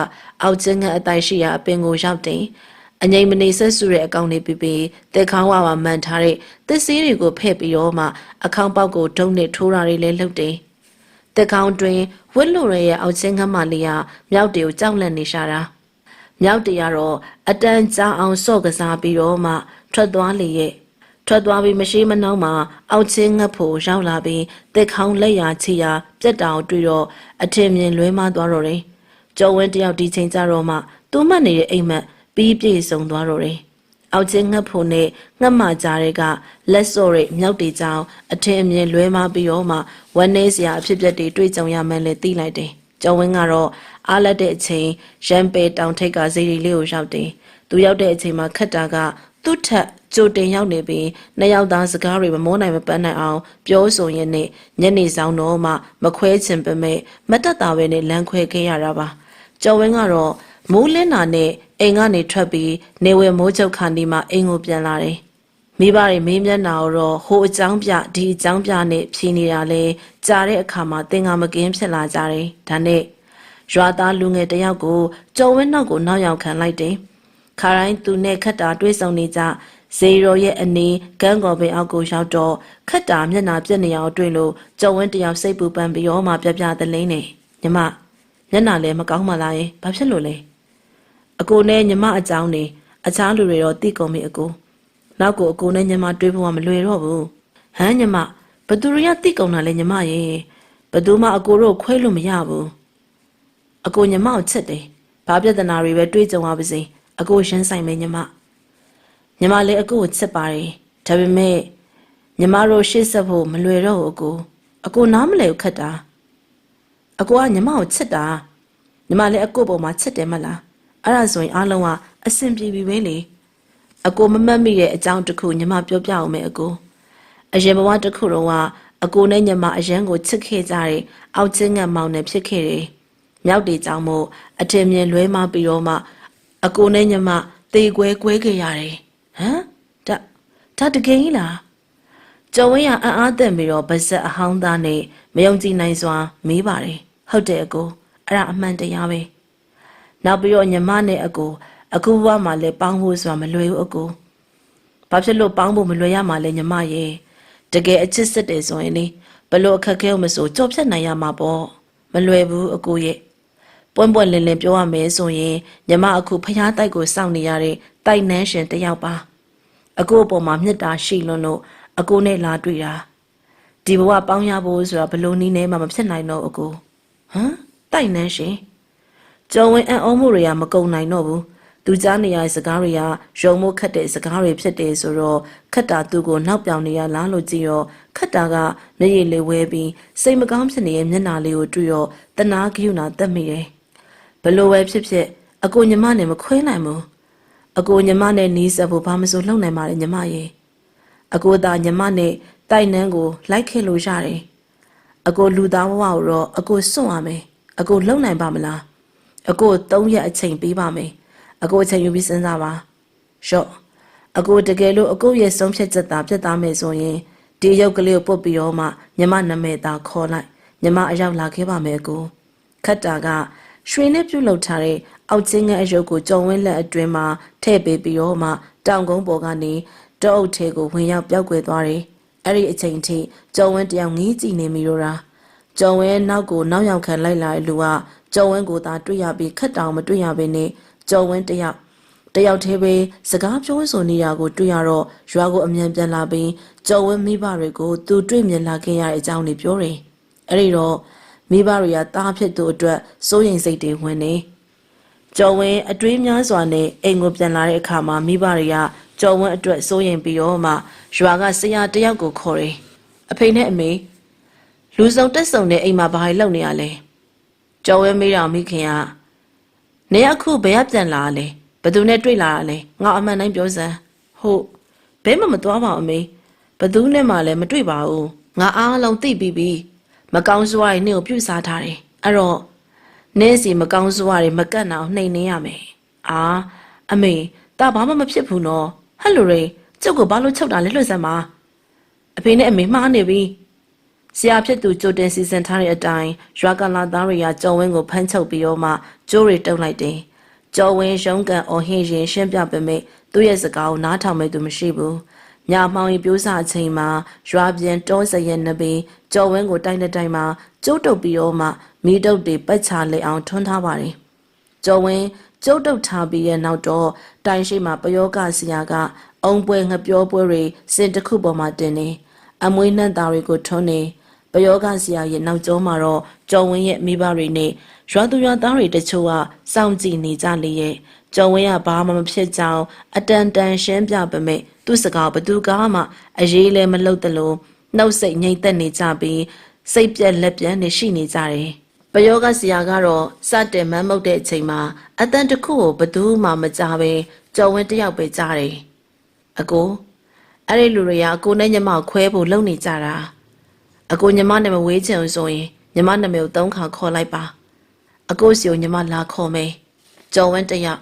အောက်ချင်းကအတိုက်ရှိရာအပင်ကိုရောက်တယ်။အငိမ်မနေဆက်ဆူတဲ့အကောင်လေးပြီးပြီးတက်ခေါင်းဝါမှာမှန်ထားတဲ့သစ်စည်းတွေကိုဖဲ့ပြီးတော့မှအခေါင်းပေါက်ကိုဒုံနဲ့ထိုးတာတွေလည်းလုပ်တယ်။တက်ခေါင်းတွင်ဝစ်လုံရရဲ့အောက်ချင်းခမ်းမလေးကမြောက်တွေကိုကြောက်လန့်နေရှာတာ။ မြောက်တရတော့အတန်ကြာအောင်စော့ကစားပြီးတော့မှထွက်သွားလေရဲ့ထွက်သွားပြီးမရှိမနှောင်းမှာအောက်ချင်းငတ်ဖို့ရောက်လာပြီးတက်ခေါင်းလက်ရာချီရာပြက်တောင်တွေ့တော့အထင်မြင်လွဲမသွားတော့တယ်။ကျော်ဝင်းတယောက်ဒီချိန်ကြတော့မှသူ့မှတ်နေတဲ့အိမ်မက်ပြီးပြည့်စုံသွားတော့တယ်။အောက်ချင်းငတ်ဖို့နဲ့ငတ်မှကြားတဲ့ကလက်စော့ရဲ့မြောက်တီကြောင်အထင်အမြင်လွဲမပြီးတော့မှဝမ်းနေစရာအဖြစ်အပျက်တွေတွေ့ကြုံရမှန်းလည်းသိလိုက်တယ်။ကျော်ဝင်းကတော့ အားလက်တဲ့အချိန်ရန်ပေတောင်ထိပ်ကဇီရီလေးကိုရောက်တယ်။သူရောက်တဲ့အချိန်မှာခက်တာကသူ့ထက်ကြိုတင်ရောက်နေပြီးနှစ်ယောက်သားစကားတွေမမောနိုင်မပန်းနိုင်အောင်ပြောဆိုရင်းနဲ့ညနေဆောင်တော့မှမခွဲချင်ပေမဲ့မတက်တာပဲနဲ့လမ်းခွဲခဲ့ရတာပါ။ကျော်ဝင်းကတော့မိုးလင်းတာနဲ့အိမ်ကနေထွက်ပြီးနေဝဲမိုးချုပ်ခါဒီမှာအိမ်ကိုပြန်လာတယ်။မိဘတွေမေးမြန်းတာတော့ဟိုအကြောင်းပြဒီအကြောင်းပြနဲ့ဖြေနေတာလဲကြားတဲ့အခါမှာသင်္ကာမကင်းဖြစ်လာကြတယ်။ဒါနဲ့ ရွာသားလူငယ်တယောက်ကိုကျော်ဝင်းနောက်ကိုနောက်ရောက်ခံလိုက်တယ်။ခါတိုင်းသူနဲ့ခက်တာတွေးဆုံနေကြဇေရောရဲ့အနေကန်းကော်ပင်အောက်ကိုရောက်တော့ခက်တာမျက်နှာပြက်နေအောင်တွေ့လို့ကျော်ဝင်းတယောက်စိတ်ပူပန်ပြီးတော့မှပြပြသလင်းနေညီမမျက်နှာလည်းမကောင်းမှလားယင်ဘာဖြစ်လို့လဲအကိုနဲ့ညီမအကြောင်းနေအခြားလူတွေတော့သိကုန်ပြီအကိုနောက်ကိုအကိုနဲ့ညီမတွေးဖို့ကမလွယ်တော့ဘူးဟမ်ညီမဘသူတွေကတိကုံတာလဲညီမရေဘသူမှအကိုတို့ခွဲလို့မရဘူး အကိုညီမကိုချစ်တယ်ဘာပြဿနာတွေပဲတွေးကြုံရပါစေအကိုရှင်းဆိုင်မယ်ညီမညီမလည်းအကိုကိုချစ်ပါတယ်ဒါပေမဲ့ညီမတို့ရှေ့ဆက်ဖို့မလွယ်တော့ဘူးအကိုအကိုနားမလဲခက်တာအကိုကညီမကိုချစ်တာညီမလည်းအကိုပေါ်မှာချစ်တယ်မလားအဲ့ဒါဆိုရင်အားလုံးကအဆင်ပြေပြီပဲလေအကိုမမတ်မိတဲ့အကြောင်းတစ်ခုညီမပြောပြအောင်မယ်အကိုအရင်ဘဝတစ်ခုတော့ကအကိုနဲ့ညီမအရန်ကိုချစ်ခဲ့ကြတဲ့အောက်ချင်းငတ်မောင်နဲ့ဖြစ်ခဲ့တယ် မြောက်တေကြောင့်မို့အထင်မြင်လွဲမပြီးတော့မှအကိုနဲ့ညီမတေကွဲကွဲခဲ့ရတယ်ဟမ်ဒါဒါတကယ်ကြီးလားကျော်ဝင်းရအံ့အားသင့်ပြီးတော့ဗဇက်အဟောင်းသားနဲ့မယုံကြည်နိုင်စွာမေးပါတယ်ဟုတ်တယ်အကိုအဲ့ဒါအမှန်တရားပဲနောက်ပြီးတော့ညီမနဲ့အကိုအခုဘဝမှာလည်းပေါင်းဖို့ဆိုတာမလွယ်ဘူးအကို။ဘာဖြစ်လို့ပေါင်းဖို့မလွယ်ရမှာလဲညီမရဲ့။တကယ်အချစ်စစ်တယ်ဆိုရင်လေဘလို့အခက်အခဲကိုမဆိုကြော်ဖြတ်နိုင်ရမှာပေါ့။မလွယ်ဘူးအကိုရဲ့။ ပွင့်ပွင့်လင်းလင်းပြောရမယ်ဆိုရင်ညီမအခုဖျားတိုက်ကိုစောင့်နေရတဲ့တိုက်နှန်းရှင်တစ်ယောက်ပါ။အကိုအပေါ်မှာမြတ်တာရှိလွန်းလို့အကိုနဲ့လာတွေ့တာ။ဒီဘဝပေါင်းရဖို့ဆိုတာဘလို့နည်းနဲ့မှမဖြစ်နိုင်တော့အကို။ဟမ်တိုက်နှန်းရှင်ကျော်ဝင်အံ့ဩမှုတွေကမကုံနိုင်တော့ဘူးသူကြားနေရတဲ့စကားတွေကရုံမို့ခတ်တဲ့စကားတွေဖြစ်တယ်ဆိုတော့ခတ်တာသူ့ကိုနောက်ပြောင်နေရလားလို့ကြည့်ရောခတ်တာကမျက်ရည်လေးဝဲပြီးစိတ်မကောင်းဖြစ်နေတဲ့မျက်နှာလေးကိုတွေ့ရောတနာကယူနာတက်မိတယ် ဘလို့ပဲဖြစ်ဖြစ်အကိုညီမနဲ့မခွဲနိုင်ဘူးအကိုညီမနဲ့နီးစပ်ဖို့ဘာမဆိုလုပ်နိုင်ပါလေညီမရေအကိုသာညီမနဲ့တိုက်နှန်းကို လိုက်ခဲ့လို့ရတယ်အကိုလူသားဘဝကိုတော့အကိုစွန့်ရမယ်အကိုလုံနိုင်ပါမလားအကို3ရက်အချိန်ပေးပါမယ်အကိုအချိန်ယူပြီးစဉ်းစားပါရှော့အကိုတကယ်လို့အကိုရဲ့ဆုံးဖြတ်ချက်သာပြတ်သားမယ်ဆိုရင်ဒီရုပ်ကလေးကိုပုတ်ပြီးတော့မှညီမနာမည်သာခေါ်လိုက်ညီမအရောက်လာခဲ့ပါမယ်အကိုခတ်တာက ရွှေနဲ့ပြုတ်လောက်ထားတဲ့အောက်ချင်းငယ်အရုပ်ကိုကြုံဝင်းလက်အတွင်းမှာထည့်ပေးပြီးတော့မှတောင်ကုန်းပေါ်ကနေတောအုပ်ထဲကိုဝင်ရောက်ပြောက်ကွယ်သွားတယ်အဲ့ဒီအချိန်ထိကြုံဝင်းတယောက်ငီးကြည့်နေမိတော့တာကျော်ဝင်းနောက်ကိုနောက်ရောက်ခံလိုက်လာတဲ့လူကကျော်ဝင်းကိုသာတွေ့ရပြီးခက်တောင်မတွေ့ရဘဲနဲ့ကျော်ဝင်းတယောက်တယောက်သေးပဲစကားပြောဆိုနေတာကိုတွေ့ရတော့ရွာကိုအမြန်ပြန်လာပြီးကျော်ဝင်းမိဘတွေကိုသူတွေ့မြင်လာခဲ့ရတဲ့အကြောင်းတွေပြောတယ်။အဲ့ဒီတော့ မိဘတွေကတားဖြစ်သူအတွက်စိုးရိမ်စိတ်တွေဝင်နေ။ကျော်ဝင်းအတွေးများစွာနဲ့အိမ်ကိုပြန်လာတဲ့အခါမှာမိဘတွေကကျော်ဝင်းအတွက်စိုးရင်ပြီးတော့မှရွာကဆရာတစ်ယောက်ကိုခေါ်တယ်။အဖေနဲ့အမေလူစုံတက်စုံတဲ့အိမ်မှာဘာလို့လုပ်နေရလဲ။ကျော်ဝင်းမေးတော့မိခင်ကနေအခုဘယ်ကပြန်လာလဲ။ဘယ်သူနဲ့တွေ့လာတာလဲ။ငါအမှန်တိုင်းပြောစမ်း။ဟုတ်ဘဲမှမသွားပါဘူးအမေ။ဘယ်သူနဲ့မှလည်းမတွေ့ပါဘူး။ငါအားလုံးသိပြီးပြီ။ မကောင်းစွာတွေနေ့ကိုပြုတ်စားထားတယ်။အဲ့တော့နင်းစီမကောင်းစွာတွေမကတ်နိုင်အောင်နှိမ်နေရမယ်။အာအမေဒါဘာမှမဖြစ်ဘူးနော်။ဟဲ့လိုရေကျုပ်ကိုဘာလို့ချုပ်တာလဲလွှတ်စမ်းပါ။အဖေနဲ့အမေမှားနေပြီ။ဆရာဖြစ်သူကြိုတင်စီစဉ်ထားတဲ့အတိုင်းရွာကလာသားတွေကကျော်ဝင်းကိုဖမ်းချုပ်ပြီးတော့မှကျိုးတွေတုပ်လိုက်တယ်။ကျော်ဝင်းရုံးကန်အော်ဟင်းရင်ရှင်းပြပေမဲ့သူ့ရဲ့စကားကိုနားထောင်မဲ့သူမရှိဘူး။ ညမောင်ရီပြိုးစာအချိန်မှာရွာပြန်တောစရက်နှပင်ကျော်ဝင်းကိုတိုင်းတဲ့တိုင်းမှာကျိုးတုပ်ပြီးတော့မှမိတုပ်တွေပတ်ချလက်အောင်ထွန်းထားပါတယ်။ကျော်ဝင်းကျုပ်တုပ်ထားပြီးရဲ့နောက်တော့တိုင်းရှိမှာပယောဂဆရာကအုံပွဲငပြောပွဲတွေစင်တစ်ခုပေါ်မှာတင်နေအမွေးနှံ့သားတွေကိုထွန်းနေပယောဂဆရာရဲ့နောက်ကျောမှာတော့ကျော်ဝင်းရဲ့မိဘတွေနဲ့ရွာသူရွာသားတွေတချို့ကစောင့်ကြည့်နေကြလေရဲ့ ကျော်ဝင်းကဘာမှမဖြစ်ကြောင်းအတန်တန်ရှင်းပြပေမဲ့သူ့စကားဘသူကမှအရေးလည်းမလုပ်သလိုနှုတ်ဆက်ငိမ့်သက်နေကြပြီးစိတ်ပြက်လက်ပြက်နေရှိနေကြတယ်ပယောဂဆရာကတော့စတင်မမ်းမုတ်တဲ့အချိန်မှာအတန်တစ်ခုကိုဘသူမှမကြားပဲကျော်ဝင်းတယောက်ပဲကြားတယ်အကိုအဲ့ဒီလူတွေကအကိုနဲ့ညီမကိုခွဲဖို့လုပ်နေကြတာအကိုညီမနဲ့မဝေးချင်ဘူးဆိုရင်ညီမနာမည်ကိုသုံးခါခေါ်လိုက်ပါအကိုစီကိုညီမလာခေါ်မယ်ကျော်ဝင်းတယောက်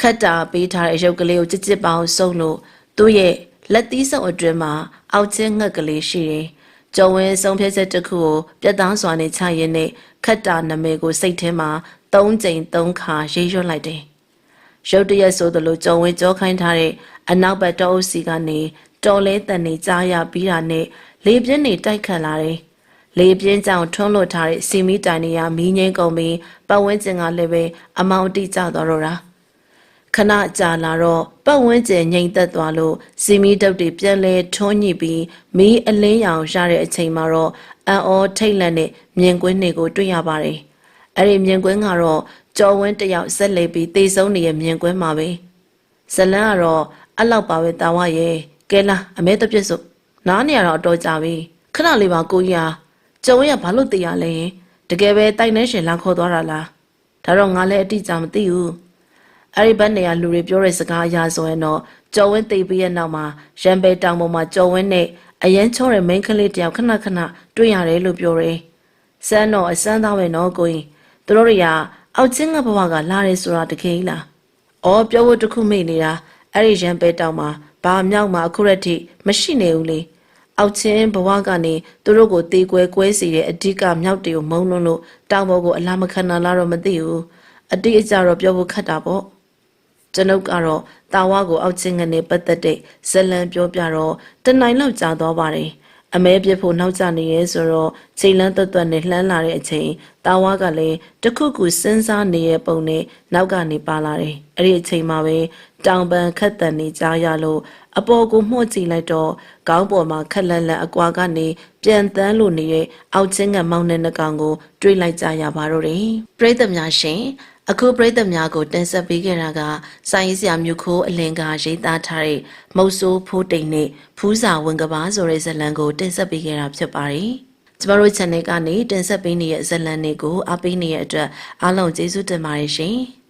ခတ်တာပေးထားတဲ့ရုပ်ကလေးကိုကြစ်ကြစ်ပအောင်စုံလို့သူ့ရဲ့လက်သီးစုပ်အတွင်းမှာအောက်ချင်းငှက်ကလေးရှိတယ်။ကျော်ဝင်းဆုံးဖြတ်ချက်တစ်ခုကိုပြတ်သားစွာနဲ့ချရင်နဲ့ခတ်တာနာမည်ကိုစိတ်ထဲမှာ၃ကြိမ်၃ခါရေးရွတ်လိုက်တယ်။ရုတ်တရက်ဆိုသလိုကျော်ဝင်းကြောခိုင်းထားတဲ့အနောက်ဘက်တောအုပ်စီကနေတော်လဲတန်နေကြားရပြီးတာနဲ့လေပြင်းနေတိုက်ခတ်လာတယ်။လေပြင်းကြောင့်ထွန်းလွတ်ထားတဲ့စီမီတိုင်နေရမီးငိမ့်ကုန်ပြီးပတ်ဝန်းကျင်ကလည်းပဲအမောင်တိကျသွားတော့တာ ခဏကြာလာတော့ပတ်ဝန်းကျင်ငြိမ်သက်သွားလို့စီမီတုတ်တွေပြန်လဲထွန်းညှိပြီးမီးအလင်းရောင်ရတဲ့အချိန်မှာတော့အန်အောထိတ်လန့်နဲ့မြင်ကွင်းတွေကိုတွေ့ရပါတယ်။အဲ့ဒီမြင်ကွင်းကတော့ကြော်ဝင်းတစ်ယောက်ဆက်လက်ပြီးတေဆုံးနေတဲ့မြင်ကွင်းမှာပဲ။ဇလန်းကတော့အဲ့လောက်ပါပဲတာဝရဲ့ကဲလားအမဲတပြစ်စို့နားနေရတော့အတော်ကြာပြီခဏလေးပါကိုကြီးဟာကြော်ဝင်းကဘာလို့တေးရလဲတကယ်ပဲတိုက်နှဲရှင်လမ်းခေါ်သွားတာလားဒါတော့ငါလည်းအတိအကျမသိဘူး အဲ့ဒီဘက်နေရလူတွေပြောတဲ့စကားအရဆိုရင်တော့ကျော်ဝင်းသိပ်ပြီးရဲ့နောက်မှာရန်ဘဲတောင်ပေါ်မှာကျော်ဝင်းနဲ့အရန်ချောတဲ့မိန်းကလေးတယောက်ခဏခဏတွေ့ရတယ်လို့ပြောတယ်။စမ်းတော့အစမ်းသားပဲနော်ကိုရင်သူတို့တွေကအောက်ချင်းကဘဝကလာတယ်ဆိုတာတကယ်ကြီးလား။အော်ပြောဖို့တစ်ခုမေ့နေတာအဲ့ဒီရန်ဘဲတောင်မှာဘာမြောက်မှာအခုရက်ထိမရှိနေဘူးလေ။အောက်ချင်းဘဝကနေသူတို့ကိုတေကွဲကွဲစီတဲ့အဓိကမြောက်တွေကိုမုံလွန်းလို့တောင်ပေါ်ကိုအလားမခံနာလာတော့မသိဘူး။အတိအကျတော့ပြောဖို့ခက်တာပေါ့။ ကျွန်ုပ်ကတော့တာဝါကိုအောက်ချင်းကနေပတ်သက်တဲ့ဇလံပြောပြတော့တနိုင်လောက်ကြာသွားပါတယ်အမဲပြစ်ဖို့နောက်ကျနေရဲဆိုတော့ချိန်လန်းသက်သက်နဲ့လှမ်းလာတဲ့အချိန်တာဝါကလည်းတခုခုစဉ်းစားနေရဲ့ပုံနဲ့နောက်ကနေပါလာတယ်အဲ့ဒီအချိန်မှာပဲတောင်ပန်ခတ်တန်နေကြားရလို့အပေါ်ကိုမှုတ်ကြည့်လိုက်တော့ခေါင်းပေါ်မှာခက်လန့်လန့်အကွာကနေပြန်တန်းလို့နေတဲ့အောက်ချင်းကမောင်နှံနှကောင်ကိုတွေးလိုက်ကြရပါတော့တယ်ပရိသတ်များရှင် အခုပရိသတ်များကိုတင်ဆက်ပေးခဲ့တာကစာရေးဆရာမြုခိုးအလင်ကရေးသားထားတဲ့မုတ်ဆိုးဖိုးတိမ်နဲ့ဖူးစာဝင်ကဘာဆိုတဲ့ဇာတ်လံကိုတင်ဆက်ပေးခဲ့တာဖြစ်ပါတယ်။ကျမတို့ channel ကနေတင်ဆက်ပေးနေတဲ့ဇာတ်လံတွေကိုအားပေးနေတဲ့အတွက်အားလုံးကျေးဇူးတင်ပါတယ်ရှင်။